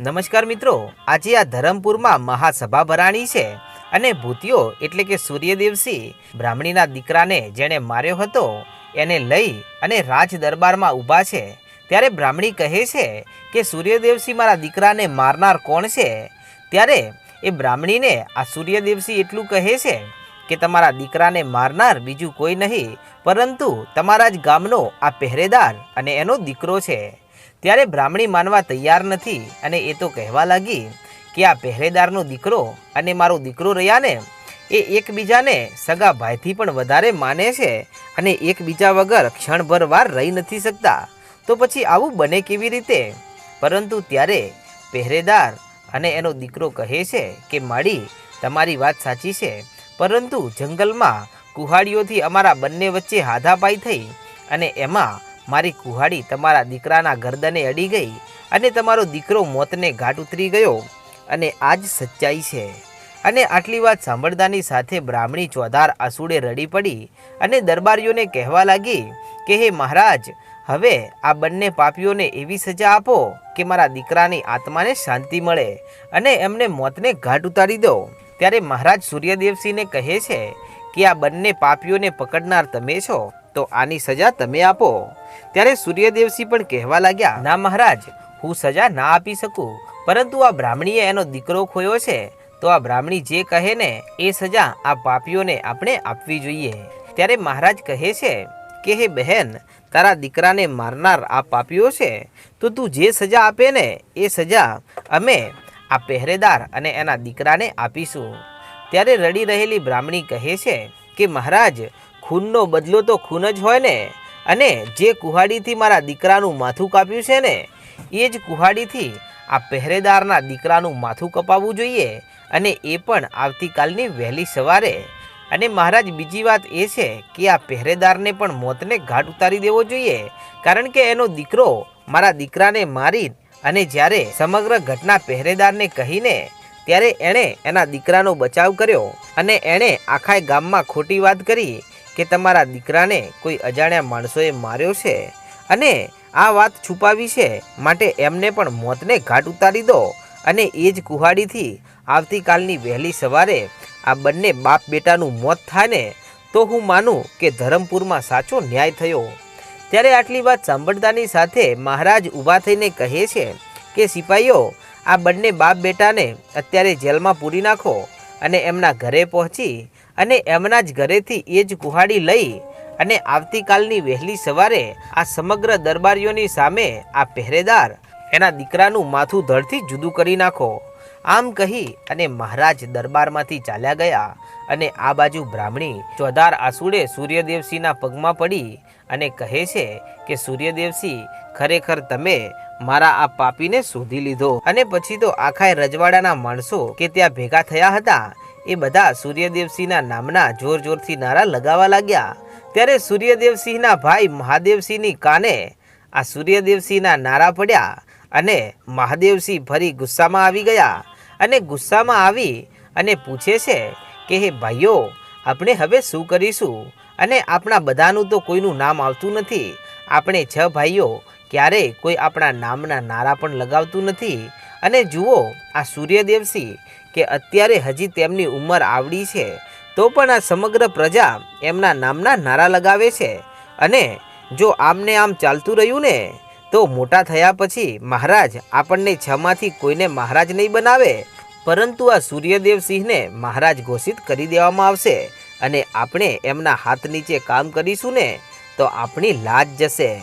નમસ્કાર મિત્રો, આજે આ ધરમપુરમાં મહાસભા ભરાણી છે અને ભૂતિયો એટલે કે સૂર્યદેવસિંહ બ્રાહ્મણીના દીકરાને જેણે માર્યો હતો, એને લઈ અને રાજ દરબારમાં ઊભા છે. ત્યારે બ્રાહ્મણી કહે છે કે, સૂર્યદેવસિંહ મારા દીકરાને મારનાર કોણ છે? ત્યારે એ બ્રાહ્મણીને આ સૂર્યદેવસિંહ એટલું કહે છે કે, તમારા દીકરાને મારનાર બીજું કોઈ નહીં, પરંતુ તમારા જ ગામનો આ પહેરેદાર અને એનો દીકરો છે. ત્યારે બ્રાહ્મણી માનવા તૈયાર નથી અને એ તો કહેવા લાગી કે આ પહેરેદારનો દીકરો અને મારો દીકરો રહ્યા ને એ એકબીજાને સગા ભાઈથી પણ વધારે માને છે અને એકબીજા વગર ક્ષણભર વાર રહી નથી શકતા. તો પછી આવું બને કેવી રીતે? પરંતુ ત્યારે પહેરેદાર અને એનો દીકરો કહે છે કે, માડી, તમારી વાત સાચી છે, પરંતુ જંગલમાં કુહાડીઓથી અમારા બંને વચ્ચે હાથાપાઈ થઈ અને એમાં મારી કુહાડી તમારા દીકરાના ગરદને અડી ગઈ અને તમારો દીકરો મોતને ઘાટ ઉતરી ગયો અને આ જ સચ્ચાઈ છે. અને આટલી વાત સાંભળતાની સાથે બ્રાહ્મણી ચોધાર આસુડે રડી પડી અને દરબારીઓને કહેવા લાગી કે, હે મહારાજ, હવે આ બંને પાપીઓને એવી સજા આપો કે મારા દીકરાની આત્માને શાંતિ મળે અને એમને મોતને ઘાટ ઉતારી દો. ત્યારે મહારાજ સૂર્યદેવસિંહને કહે છે કે આ બંને પાપીઓને પકડનાર તમે છો, તો આની સજા તમે આપો. ત્યારે સૂર્યદેવસિંહ પણ કહેવા લાગ્યા, ના મહારાજ, હું સજા ના આપી શકું. પરંતુ આ બ્રાહ્મણીએ એનો દીકરો ખોયો છે, તો આ બ્રાહ્મણી જે કહે ને, એ સજા આ પાપીઓને આપણે આપવી જોઈએ. ત્યારે મહારાજ કહે છે, કે હે બહેન, તારા દીકરાને મારનાર આ પાપીઓ છે, તો તું જે સજા આપે ને, એ સજા અમે આ પહેરેદાર અને એના દીકરાને આપીશું. ત્યારે રડી રહેલી બ્રાહ્મણી કહે છે કે, મહારાજ, ખૂનનો બદલો તો ખૂન જ હોય ને? અને જે કુહાડીથી મારા દીકરાનું માથું કાપ્યું છે ને, એ જ કુહાડીથી આ પહેરેદારના દીકરાનું માથું કપાવવું જોઈએ અને એ પણ આવતીકાલની વહેલી સવારે. અને મહારાજ, બીજી વાત એ છે કે, આ પહેરેદારને પણ મોતને ઘાટ ઉતારી દેવો જોઈએ, કારણ કે એનો દીકરો મારા દીકરાને મારી અને જ્યારે સમગ્ર ઘટના પહેરેદારને કહીને ત્યારે એણે એના દીકરાનો બચાવ કર્યો અને એણે આખા ગામમાં ખોટી વાત કરી કે તમારા દીકરાને કોઈ અજાણ્યા માણસોએ માર્યો છે અને આ વાત છુપાવી છે માટે એમને પણ મોતને ઘાટ ઉતારી દો અને એ જ કુહાડીથી આવતીકાલની વહેલી સવારે આ બંને બાપ બેટાનું મોત થાય ને તો હું માનું કે ધરમપુરમાં સાચો ન્યાય થયો. ત્યારે આટલી વાત સાંભળતાની સાથે મહારાજ ઊભા થઈને કહે છે કે સિપાહીઓ આ બંને બાપ બેટાને અત્યારે જેલમાં પૂરી નાખો અને એમના ઘરે પહોંચી અને એમના જ ઘરેથી એ જ કુહાડી લઈ અને આવતીકાલની વહેલી સવારે આ સમગ્ર દરબારીઓની સામે આ પહેરેદાર એના દીકરાનું માથું ધડથી જુદું કરી નાખો. આમ કહી અને મહારાજ દરબારમાંથી ચાલ્યા ગયા અને આ બાજુ બ્રાહ્મણી ચોધાર આસુડે સૂર્યદેવસિંહના પગમાં પડી અને કહે છે કે સૂર્યદેવસિંહ ખરેખર તમે મારા આ પાપીને શોધી લીધો. અને પછી તો આખા રજવાડાના માણસો કે ત્યાં ભેગા થયા હતા, એ બધા સૂર્યદેવસિંહના નામના જોર જોરથી નારા લગાવવા લાગ્યા. ત્યારે સૂર્યદેવસિંહના ભાઈ મહાદેવસિંહની કાને આ સૂર્યદેવસિંહના નારા પડ્યા અને મહાદેવસિંહ ફરી ગુસ્સામાં આવી ગયા અને ગુસ્સામાં આવી અને પૂછે છે કે, હે ભાઈઓ, આપણે હવે શું કરીશું? અને આપણા બધાનું તો કોઈનું નામ આવતું નથી. આપણે છ ભાઈઓ, ક્યારેય કોઈ આપણા નામના નારા પણ લગાવતું નથી. અને જુઓ, આ સૂર્યદેવસિંહ, કે અત્યારે હજી તેમની ઉંમર આવડી છે, તો પણ આ સમગ્ર પ્રજા એમના નામના નારા લગાવે છે. અને જો આમને આમ ચાલતું રહ્યું ને, તો મોટા થયા પછી મહારાજ આપણને છમાંથી કોઈને મહારાજ નહીં બનાવે. પરંતુ આ સૂર્યદેવસિંહને મહારાજ ઘોષિત કરી દેવામાં આવશે અને આપણે એમના હાથ નીચે કામ કરીશું ને, તો આપણી લાજ જશે.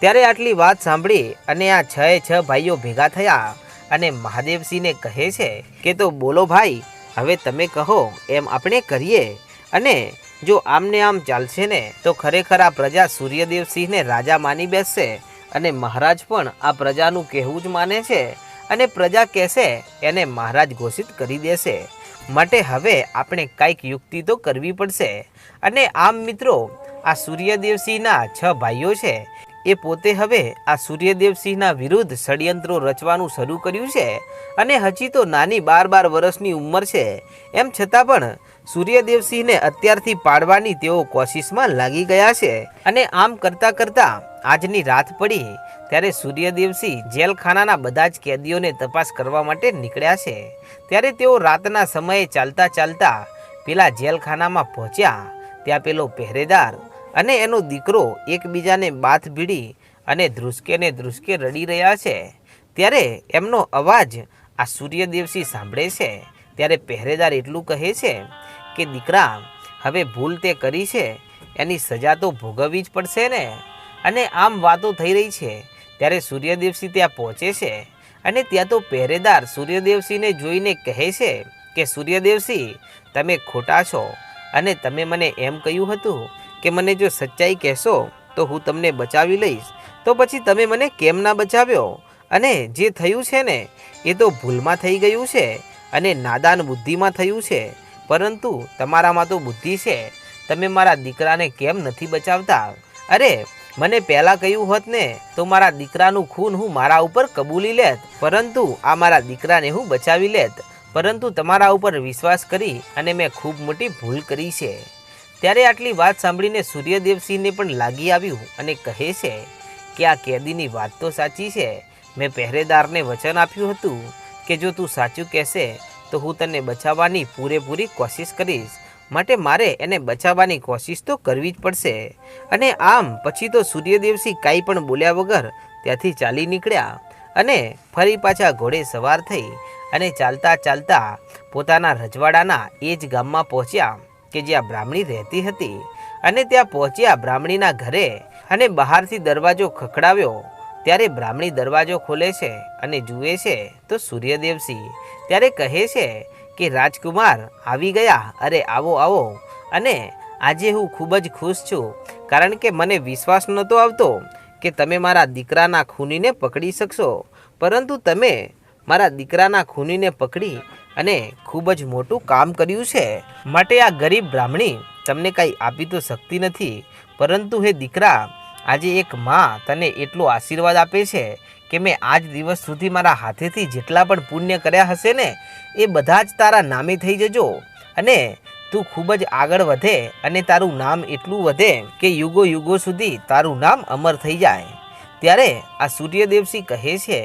ત્યારે આટલી વાત સાંભળી અને આ છ છ ભાઈઓ ભેગા થયા અને મહાદેવસિંહને કહે છે કે, તો બોલો ભાઈ, હવે તમે કહો, એમ આપણે કરીએ. અને જો આમને આમ ચાલશે ને, તો ખરેખર આ પ્રજા સૂર્યદેવસિંહને રાજા માની બેસશે અને મહારાજ પણ આ પ્રજાનું કહેવું જ માને છે. અને પ્રજા કહેશે, એને મહારાજ ઘોષિત કરી દેશે. માટે હવે આપણે કાંઈક યુક્તિ તો કરવી પડશે. અને આમ મિત્રો, આ સૂર્યદેવસિંહના છ ભાઈઓ છે. એ પોતે હવે આ સૂર્યદેવસિંહના વિરુદ્ધ ષડયંત્રો રચવાનું શરૂ કર્યું છે. અને હજી તો નાની બાર બાર વર્ષની ઉંમર છે. એમ છતાં પણ સૂર્યદેવસિંહને અત્યારથી પાડવાની તેઓ કોશિશમાં લાગી ગયા છે. અને આમ કરતાં કરતાં આજની રાત પડી, ત્યારે સૂર્યદેવસિંહ જેલખાનાના બધા જ કેદીઓને તપાસ કરવા માટે નીકળ્યા છે. ત્યારે તેઓ રાતના સમયે ચાલતા ચાલતા પેલા જેલખાનામાં પહોંચ્યા. ત્યાં પેલો પહેરેદાર અને એનો દીકરો એકબીજાને બાથ ભીડી અને ધ્રુસકે ને ધ્રુસકે રડી રહ્યા છે. ત્યારે એમનો અવાજ આ સૂર્યદેવસિંહ સાંભળે છે. ત્યારે પહેરેદાર એટલું કહે છે કે દીકરા, હવે ભૂલ તે કરી છે, એની સજા તો ભોગવવી જ પડશે ને? અને આમ વાતો થઈ રહી છે, ત્યારે સૂર્યદેવસિંહ ત્યાં પહોંચે છે. અને ત્યાં તો પહેરેદાર સૂર્યદેવસિંહને જોઈને કહે છે કે, સૂર્યદેવસિંહ, તમે ખોટા છો. અને તમે મને એમ કહ્યું હતું કે, મને જો સચ્ચાઈ કહેશો, તો હું તમને બચાવી લઈશ. તો પછી તમે મને કેમ ના બચાવ્યો? અને જે થયું છે ને, એ તો ભૂલમાં થઈ ગયું છે. અને નાદાન બુદ્ધિમાં થયું છે. પરંતુ તમારામાં તો બુદ્ધિ છે. તમે મારા દીકરાને કેમ નથી બચાવતા? અરે, મને પહેલાં કહ્યું હોત ને, તો મારા દીકરાનું ખૂન હું મારા ઉપર કબૂલી લેત. પરંતુ આ મારા દીકરાને હું બચાવી લેત. પરંતુ તમારા ઉપર વિશ્વાસ કરી અને મેં ખૂબ મોટી ભૂલ કરી છે. ત્યારે આટલી વાત સાંભળીને સૂર્યદેવસિંહને પણ લાગી આવ્યું અને કહે છે કે આ કેદીની વાત તો સાચી છે. મેં પહેરેદારને વચન આપ્યું હતું કે જો તું સાચું કહેશે તો હું તને બચાવવાની પૂરેપૂરી કોશિશ કરીશ. માટે મારે એને બચાવવાની કોશિશ તો કરવી જ પડશે. અને આમ પછી તો સૂર્યદેવસિંહ કાંઈ પણ બોલ્યા વગર ત્યાંથી ચાલી નીકળ્યા અને ફરી પાછા ઘોડે સવાર થઈ અને ચાલતા ચાલતા પોતાના રજવાડાના એ જ ગામમાં પહોંચ્યા કે જ્યાં બ્રાહ્મણી રહેતી હતી. અને ત્યાં પહોંચ્યા બ્રાહ્મણીના ઘરે અને બહારથી દરવાજો ખખડાવ્યો. ત્યારે બ્રાહ્મણી દરવાજો ખોલે છે અને જુએ છે તો સૂર્યદેવસિંહ ત્યારે કહે છે કે, રાજકુમાર, આવી ગયા? અરે, આવો આવો. અને, આજે હું ખૂબ જ ખુશ છું, કારણ કે મને વિશ્વાસ નહોતો આવતો કે તમે મારા દીકરાના ખૂનીને પકડી શકશો. પરંતુ તમે મારા દીકરાના ખૂનીને પકડી અને ખૂબ જ મોટું કામ કર્યું છે. માટે આ ગરીબ બ્રાહ્મણી તમને કાંઈ આપી તો શકતી નથી. પરંતુ હે દીકરા આજે એક માં તને એટલો આશીર્વાદ આપે છે કે મેં આજ દિવસ સુધી મારા હાથેથી જેટલા પણ પુણ્ય કર્યા હશે ને, એ બધા જ તારા નામે થઈ જજો. અને તું ખૂબ જ આગળ વધે અને તારું નામ એટલું વધે કે યુગો યુગો સુધી તારું નામ અમર થઈ જાય. ત્યારે આ સૂર્યદેવસિંહ કહે છે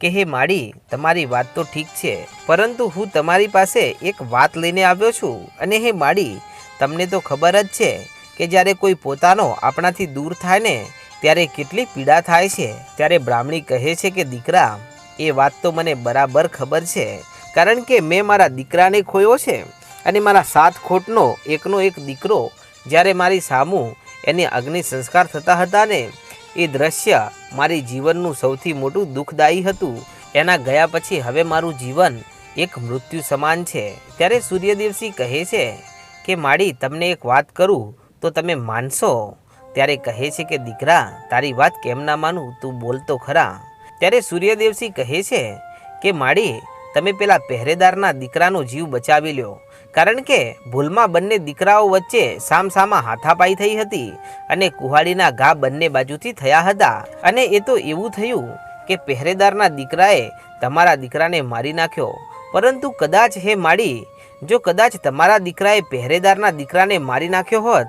કે, હે માડી, તમારી વાત તો ઠીક છે, પરંતુ હું તમારી પાસે એક વાત લઈને આવ્યો છું. અને હે માડી, તમને તો ખબર જ છે કે જ્યારે કોઈ પોતાનો આપણાથી દૂર થાય ને, ત્યારે કેટલી પીડા થાય છે. ત્યારે બ્રાહ્મણી કહે છે કે, દીકરા, એ વાત તો મને બરાબર ખબર છે. કારણ કે મેં મારા દીકરાને ખોયો છે અને મારા સાત ખોટનો એકનો એક દીકરો જ્યારે મારી સામું એને અગ્નિ સંસ્કાર થતા હતા ને, એ દ્રશ્ય મારી જીવનનું સૌથી મોટું દુઃખદાયી હતું. એના ગયા પછી હવે મારું જીવન એક મૃત્યુ સમાન છે. ત્યારે સૂર્યદેવસિંહ કહે છે કે, માડી, તમને એક વાત કરું. તો તમે માનશો? ત્યારે કહે છે કે, દીકરા, તારી વાત કેમ ના માનું? તું બોલતો ખરા. ત્યારે સૂર્યદેવસિંહ કહે છે કે માડી તમે પેલા પહેરેદારના દીકરાનો જીવ બચાવી લ્યો. કારણ કે ભૂલમાં બંને દીકરાઓ વચ્ચે સામસામા હાથાપાઈ થઈ હતી અને કુહાડીના ઘા બંને બાજુથી થયા હતા. અને એ તો એવું થયું કે, પહેરેદારના દીકરાએ તમારા દીકરાને મારી નાખ્યો. પરંતુ કદાચ, હે માડી જો કદાચ તમારા દીકરાએ પહેરેદારના દીકરાને મારી નાખ્યો હોત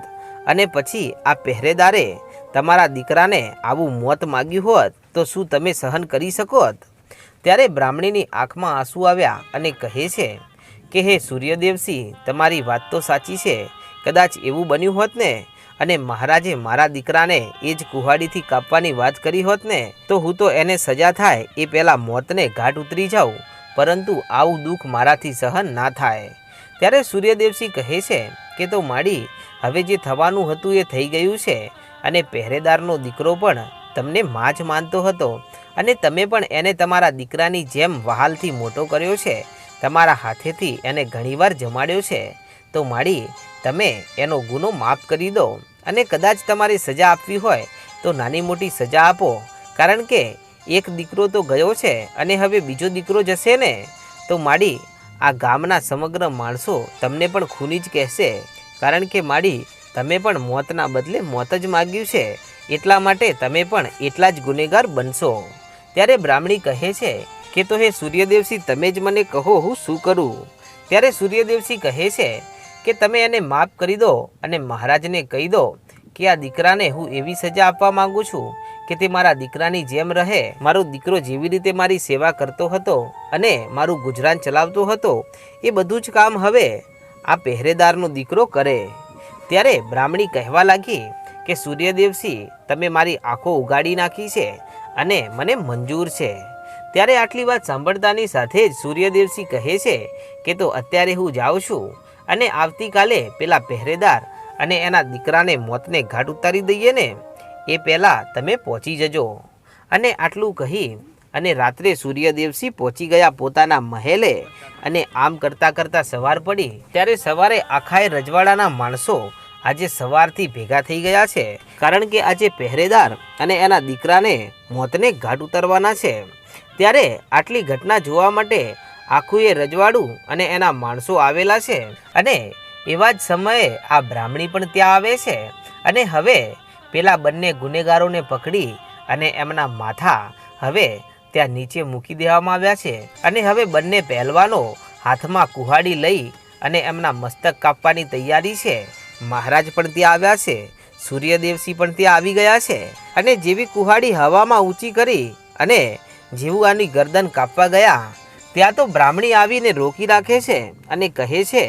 અને પછી આ પહેરેદારે તમારા દીકરાને આવું મોત માગ્યું હોત, તો શું તમે સહન કરી શકોત? ત્યારે બ્રાહ્મણીની આંખમાં આંસુ આવ્યા અને કહે છે કે, હે સૂર્યદેવસિંહ, તમારી વાત તો સાચી છે. કદાચ એવું બન્યું હોત ને, અને મહારાજે મારા દીકરાને એ જ કુહાડીથી કાપવાની વાત કરી હોત ને, તો હું તો એને સજા થાય, એ પહેલાં મોતને ઘાટ ઉતરી જાઉં. પરંતુ આવું દુઃખ મારાથી સહન ના થાય. ત્યારે સૂર્યદેવસિંહ કહે છે કે તો માડી, હવે જે થવાનું હતું એ થઈ ગયું છે. અને પહેરેદારનો દીકરો પણ તમને માં જ માનતો હતો. અને તમે પણ એને તમારા દીકરાની જેમ વહાલથી મોટો કર્યો છે. તમારા હાથેથી એને ઘણીવાર જમાડ્યો છે. તો માડી, તમે એનો ગુનો માફ કરી દો. અને કદાચ તમારે સજા આપવી હોય, તો નાની મોટી સજા આપો. કારણ કે એક દીકરો તો ગયો છે અને હવે બીજો દીકરો જશે ને? તો માડી આ ગામના સમગ્ર માણસો તમને પણ ખૂની જ કહેશે. કારણ કે માડી, તમે પણ મોતના બદલે મોત જ માગ્યું છે. એટલા માટે તમે પણ એટલા જ ગુનેગાર બનશો. ત્યારે બ્રાહ્મણી કહે છે કે, તો હે સૂર્યદેવસિંહ, તમે જ મને કહો હું શું કરું? ત્યારે સૂર્યદેવસિંહ કહે છે કે, તમે એને માફ કરી દો અને મહારાજને કહી દો કે, આ દીકરાને હું એવી સજા આપવા માગું છું કે તે મારા દીકરાની જેમ રહે, મારો દીકરો જેવી રીતે મારી સેવા કરતો હતો અને મારું ગુજરાન ચલાવતો હતો, એ બધું જ કામ હવે આ પહેરેદારનો દીકરો કરે. ત્યારે બ્રાહ્મણી કહેવા લાગી કે, સૂર્યદેવસિંહ, તમે મારી આંખો ઉગાડી નાખી છે અને મને મંજૂર છે. ત્યારે આટલી વાત સાંભળતાની સાથે જ સૂર્યદેવસિંહ કહે છે કે, તો અત્યારે હું જાઉં છું અને આવતીકાલે પેલા પહેરેદાર અને એના દીકરાને મોતને ઘાટ ઉતારી દઈએ ને. એ પહેલાં તમે પહોંચી જજો. અને આટલું કહી અને રાત્રે સૂર્યદેવસિંહ પહોંચી ગયા પોતાના મહેલે અને આમ કરતાં કરતાં સવાર પડી. ત્યારે સવારે આખાએ રજવાડાના માણસો આજે સવારથી ભેગા થઈ ગયા છે. કારણ કે આજે પહેરેદાર અને એના દીકરાને મોતને ઘાટ ઉતારવાના છે. ત્યારે આટલી ઘટના જોવા માટે આખું એ રજવાડું અને એના માણસો આવેલા છે. અને એવા જ સમયે આ બ્રાહ્મણી પણ ત્યાં આવે છે. અને હવે પેલા બંને ગુનેગારોને પકડી અને એમના માથા હવે ત્યાં નીચે મૂકી દેવામાં આવ્યા છે. અને હવે બંને પહેલવાનો હાથમાં કુહાડી લઈ અને એમના મસ્તક કાપવાની તૈયારી છે. મહારાજ પણ ત્યાં આવ્યા છે. સૂર્યદેવસિંહ પણ ત્યાં આવી ગયા છે. અને જેવી કુહાડી હવામાં ઊંચી કરી અને જેવું આની ગરદન કાપવા ગયા, ત્યાં તો બ્રાહ્મણી આવીને રોકી રાખે છે અને કહે છે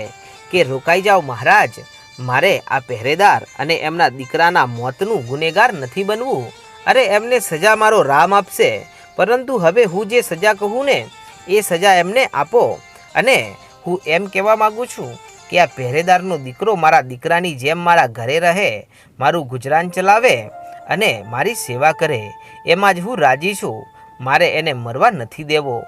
કે રોકાઈ જાઓ મહારાજ મારે આ પહેરેદાર અને એમના દીકરાના મોતનું ગુનેગાર નથી બનવું. અરે, એમને સજા મારો રામ આપશે. પરંતુ હવે હું જે સજા કહું ને, એ સજા એમને આપો. અને હું એમ કહેવા માગું છું કે આ પહેરેદારનો દીકરો મારા દીકરાની જેમ મારા ઘરે રહે, મારું ગુજરાન ચલાવે અને મારી સેવા કરે. એમાં જ હું રાજી છું. મારે એને મરવા નથી દેવો.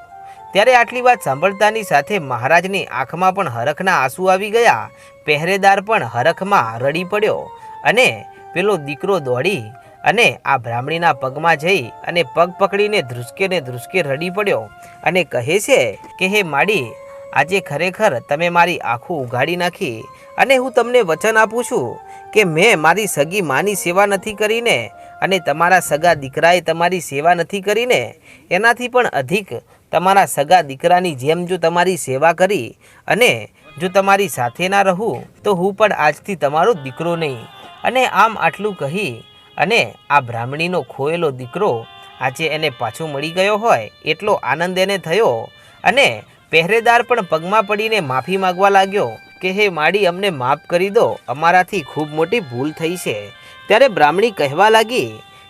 ત્યારે આટલી વાત સાંભળતાની સાથે મહારાજની આંખમાં પણ હરખના આંસુ આવી ગયા. પહેરેદાર પણ હરખમાં રડી પડ્યો અને પેલો દીકરો દોડી અને આ બ્રાહ્મણીના પગમાં જઈ અને પગ પકડીને ધ્રુસકે ને ધ્રુસકે રડી પડ્યો અને કહે છે કે, હે માડી, આજે ખરેખર તમે મારી આંખો ઉઘાડી નાખી અને હું તમને વચન આપું છું કે મેં મારી સગી માની સેવા નથી કરીને અને તમારા સગા દીકરાએ તમારી સેવા નથી કરીને એનાથી પણ અધિક તમારા સગા દીકરાની જેમ જો તમારી સેવા કરી અને જો તમારી સાથે ના રહું, તો હું પણ આજથી તમારો દીકરો નહીં. અને આમ આટલું કહી અને આ બ્રાહ્મણીનો ખોયેલો દીકરો આજે એને પાછો મળી ગયો હોય, એટલો આનંદ એને થયો અને પહેરેદાર પણ પગમાં પડીને માફી માગવા લાગ્યો કે, હે માડી, અમને માફ કરી દો, અમારાથી ખૂબ મોટી ભૂલ થઈ છે. ત્યારે બ્રાહ્મણી કહેવા લાગી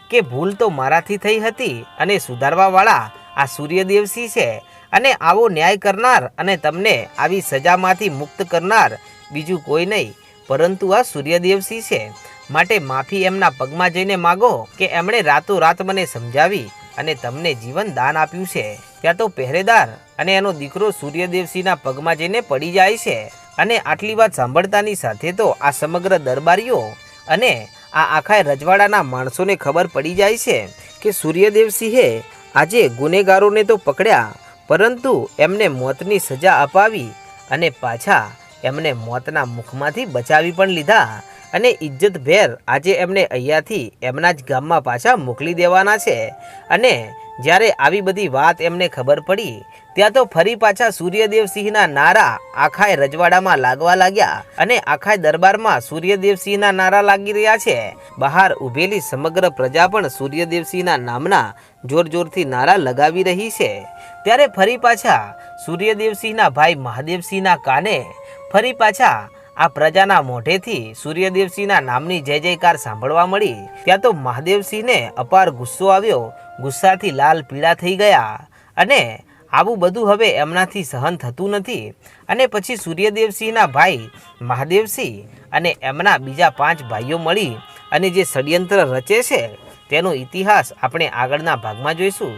કે, ભૂલ તો મારાથી થઈ હતી અને સુધારવાવાળા આ સૂર્યદેવસિંહ છે અને આવો ન્યાય કરનાર અને તમને આવી સજામાંથી મુક્ત કરનાર બીજું કોઈ નહીં. પરંતુ આ સૂર્યદેવસિંહ છે. માટે માફી એમના પગમાં જઈને માગો કે એમણે રાતોરાત મને સમજાવી અને તમને જીવન દાન આપ્યું છે. ત્યાં તો પહેરેદાર અને એનો દીકરો સૂર્યદેવસિંહના પગમાં જઈને પડી જાય છે. અને આટલી વાત સાંભળતાની સાથે તો આ સમગ્ર દરબારીઓ અને આ આખા રજવાડાના માણસોને ખબર પડી જાય છે કે સૂર્યદેવસિંહે આજે ગુનેગારોને તો પકડ્યા. પરંતુ એમને મોતની સજા અપાવી અને પાછા એમને મોતના મુખમાંથી બચાવી પણ લીધા અને ઇજ્જતભેર આજે એમને અહીંયાથી એમના જ ગામમાં પાછા મોકલી દેવાના છે. અને જ્યારે આવી બધી વાત એમને ખબર પડી, ત્યાં તો ફરી પાછા સૂર્યદેવસિંહના નારા આખાય રજવાડામાં લાગવા લાગ્યા અને આખાય દરબારમાં સૂર્યદેવસિંહના નારા લાગી રહ્યા છે. બહાર ઊભેલી સમગ્ર પ્રજા પણ સૂર્યદેવસિંહના નામના જોર જોરથી નારા લગાવી રહી છે. ત્યારે ફરી પાછા સૂર્યદેવસિંહના ભાઈ મહાદેવસિંહના કાને ફરી પાછા આ પ્રજાના મોઢેથી સૂર્યદેવસિંહના નામની જય જયકાર સાંભળવા મળી. ત્યાં તો મહાદેવસિંહને અપાર ગુસ્સો આવ્યો, ગુસ્સાથી લાલ પીળા થઈ ગયા અને આવું બધું હવે એમનાથી સહન થતું નથી. અને પછી સૂર્યદેવસિંહના ભાઈ મહાદેવસિંહ અને એમના બીજા પાંચ ભાઈઓ મળી અને જે ષડયંત્ર રચે છે, તેનો ઇતિહાસ આપણે આગળના ભાગમાં જોઈશું.